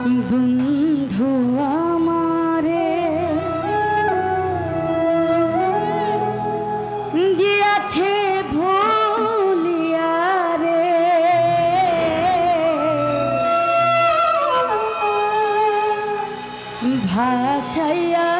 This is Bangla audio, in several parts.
বন্ধু আমারে গিয়াছে ভুলিয়া রে। ভাষাইয়া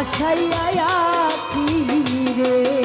ভাসাইয়া তীরে